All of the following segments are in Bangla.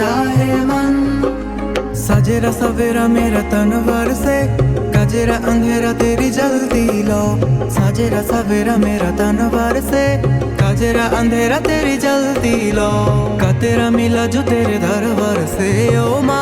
चाहे मन। सजेरा सवेरा मेरा तनवर से कजेरा अंधेरा तेरी जल्दी लो। सजेरा सवेरा मेरा तनवर से कजेरा अंधेरा तेरी जल्दी लो। का तेरा मिला जो तेरे दरबार से, ओ माँ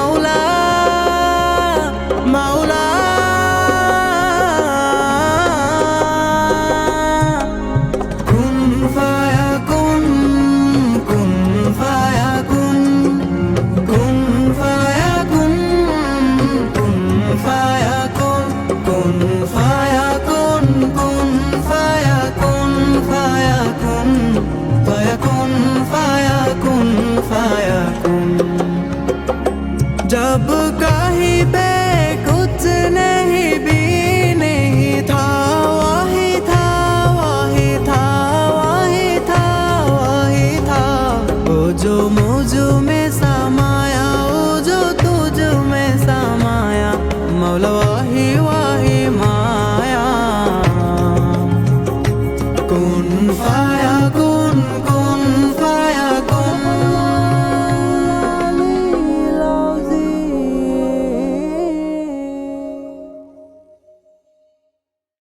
ফায়াকুন ফায়াকুন ফায়াকুন। জব কাহি পে কুছ নেহি বি নেহি থা ওয়াহি থা ওয়াহি থা ওয়াহি থা ওয়াহি থা ও জো